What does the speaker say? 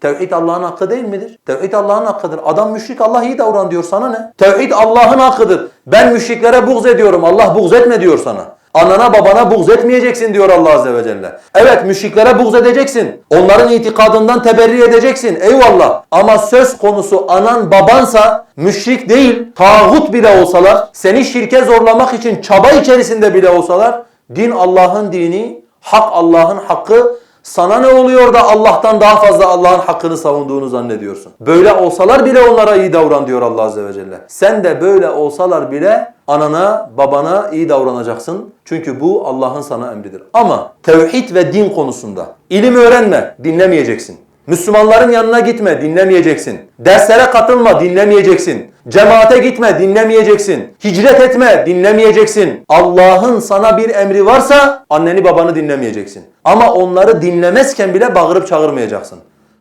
Tevhid Allah'ın hakkı değil midir? Tevhid Allah'ın hakkıdır. Adam müşrik Allah iyi davran diyor sana ne? Tevhid Allah'ın hakkıdır. Ben müşriklere buğz ediyorum. Allah buğz etme diyor sana. Anana babana buğz etmeyeceksin diyor Allah Azze ve Celle. Evet müşriklere buğz edeceksin. Onların itikadından teberri edeceksin. Eyvallah. Ama söz konusu anan babansa müşrik değil, tağut bile olsalar, seni şirke zorlamak için çaba içerisinde bile olsalar, din Allah'ın dini, hak Allah'ın hakkı, sana ne oluyor da Allah'tan daha fazla Allah'ın hakkını savunduğunu zannediyorsun? Böyle olsalar bile onlara iyi davran diyor Allah Azze ve Celle. Sen de böyle olsalar bile anana, babana iyi davranacaksın. Çünkü bu Allah'ın sana emridir. Ama tevhid ve din konusunda ilim öğrenme, dinlemeyeceksin. Müslümanların yanına gitme, dinlemeyeceksin. Derslere katılma, dinlemeyeceksin. Cemaate gitme, dinlemeyeceksin. Hicret etme, dinlemeyeceksin. Allah'ın sana bir emri varsa anneni babanı dinlemeyeceksin. Ama onları dinlemezken bile bağırıp çağırmayacaksın.